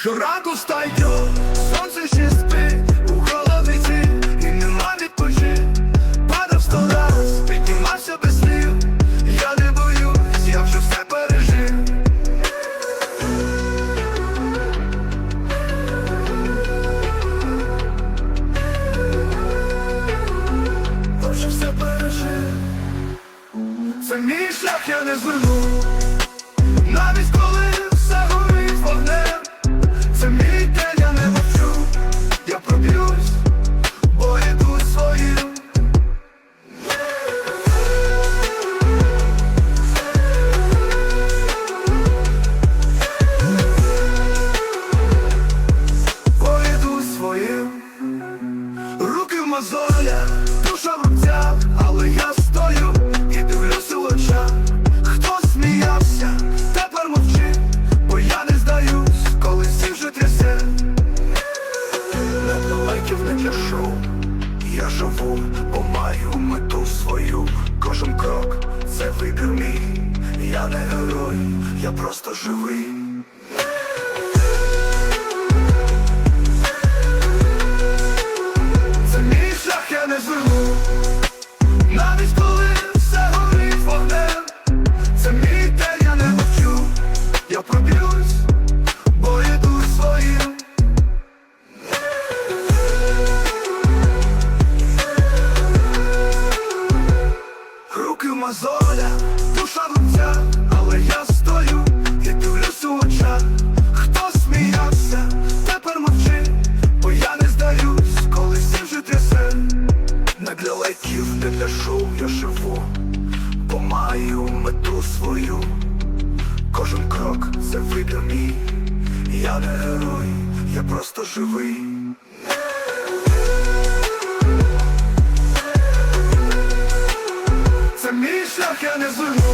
Щоранку встаю, сонце ще спить у головиці І нема відпочи Падав сто раз, піднімався без слів. Я не боюсь, я вже все пережив. Я вже все пережив. Це мій шлях, я не зверну. Навіть мозолях, душа в але я стою і дивлюся в очах. Хто сміявся, тепер мовчи, бо я не здаюсь, коли всі вже трясе. Не для лайків, не для шоу. Я живу, бо маю мету свою. Кожен крок це вибір мій. Я не герой, я просто живий. Мозолях, душа в рубцях Але я стою і дивлюсь у очах Хто сміявся, тепер мовчи Бо я не здаюсь, коли всі вже трясе Не для лайків, не для шоу я живу Бо маю мету свою. Кожен крок це вибір мій Я не герой, я просто живий поки не зумів.